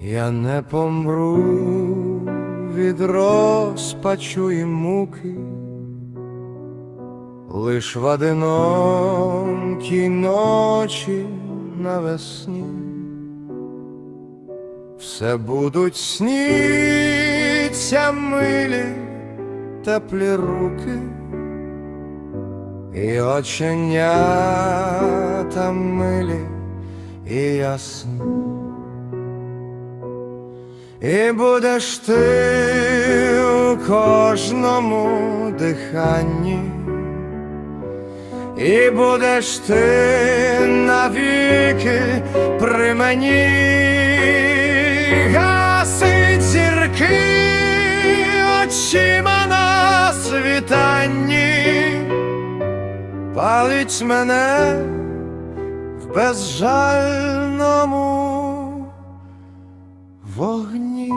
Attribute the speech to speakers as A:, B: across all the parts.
A: Я не помру від розпачу і муки, лиш в одинокій ночі навесні. Все будуть сніться милі теплі руки і оченята милі і ясні. І будеш ти у кожному диханні, і будеш ти навіки при мені. Гасить зірки очима на світанні, палить мене в безжальному вогні.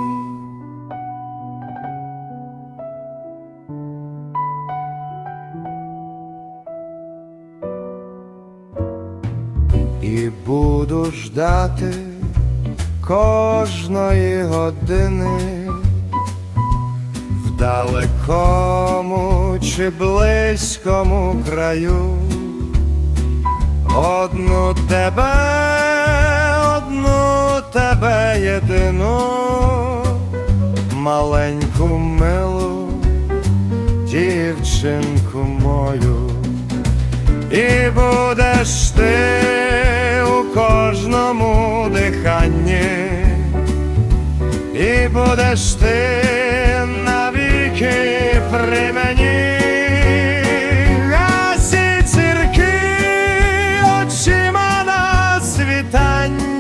A: І буду ждати кожної години в далекому чи близькому краю. Одну тебе, одну тебе єдину, маленьку милу, дівчинку мою, і будеш ти у кожному диханні, і будеш ти навіки при мені. А ці цірки очима на світанні.